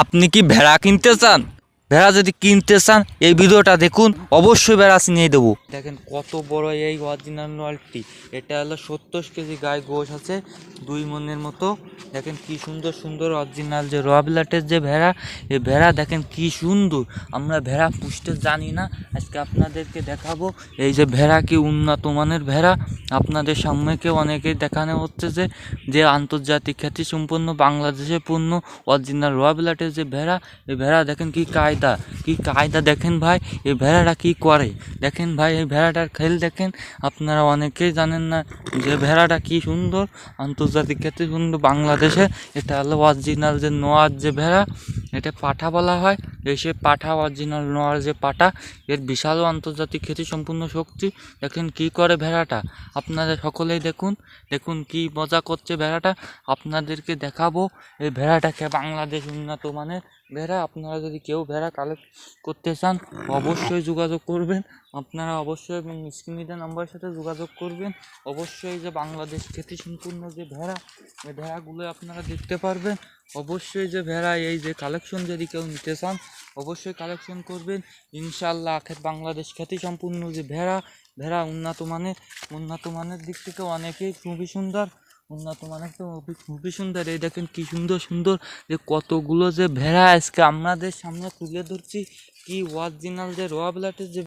আপনি কি ভেড়া কিনতে চান? ভেড়া যদি কিনতে চান, এই ভিডিওটা দেখুন, অবশ্যই ভেড়া চিনিয়ে দেবো। দেখেন কত বড় এই অরিজিনাল নলটি। এটা হলো সত্তর কেজি গায়ে গোশ আছে, দুই মনের মতো। দেখেন কি সুন্দর সুন্দর অরিজিনাল যে রবিলাটের যে ভেড়া এই ভেড়া দেখেন কি সুন্দর। আমরা ভেড়া পুষতে জানি না। আজকে আপনাদেরকে দেখাবো এই যে ভেড়া কি উন্নত মানের ভেড়া। আপনাদের সামনেকে অনেকেই দেখানো হচ্ছে যে যে আন্তর্জাতিক খ্যাতি সম্পন্ন বাংলাদেশে পণ্য অরিজিনাল রবিলাটের যে ভেড়া এই ভেড়া দেখেন কি কায়দা কি কায়দা দেখেন ভাই এই ভেড়াটা কি করে? দেখেন ভাই, এই ভেড়াটার খেল দেখেন। আপনারা অনেকেই জানেন না যে ভেড়াটা কি সুন্দর, আন্তর্জাতিক খ্যাতি সুন্দর বাংলাদেশে এটা হলো অরিজিনাল যে নোয়ার যে ভেড়া এটা পাঠা বলা হয়। এই সে পাঠা অরিজিনাল নোয়ার যে পাঠা, এর বিশাল আন্তর্জাতিক খ্যাতি সম্পূর্ণ শক্তি। দেখেন কি করে ভেড়াটা? আপনারা সকলেই দেখুন দেখুন কি মজা করছে ভেড়াটা। আপনাদেরকে দেখাবো এই ভেড়াটাকে বাংলাদেশ উন্নত মানের ভেড়া। আপনারা যদি কেউ ভেড়া কালেক্ট করতে চান, অবশ্যই যোগাযোগ করবেন। আপনারা অবশ্যই স্ক্রিনিতে নাম্বারের সাথে যোগাযোগ করবেন। অবশ্যই যে বাংলাদেশ খ্যাতি সম্পূর্ণ যে ভেড়া, এই ভেড়াগুলো আপনারা দেখতে পারবেন। অবশ্যই যে ভেড়া, এই যে কালেকশন যদি কেউ নিতে চান, অবশ্যই কালেকশন করবেন। ইনশাল্লাহ খে- বাংলাদেশ খ্যাতি সম্পূর্ণ যে ভেড়া ভেড়া উন্নত মানের উন্নত মানের দিক থেকে অনেকেই খুবই সুন্দর, উন্নত মানের তো খুবই- সুন্দর। এই দেখেন কি সুন্দর সুন্দর যে কতগুলো যে ভেড়া আজকে আপনাদের সামনে তুলে ধরছি, কি অরিজিনাল যে র ব্লাটের যে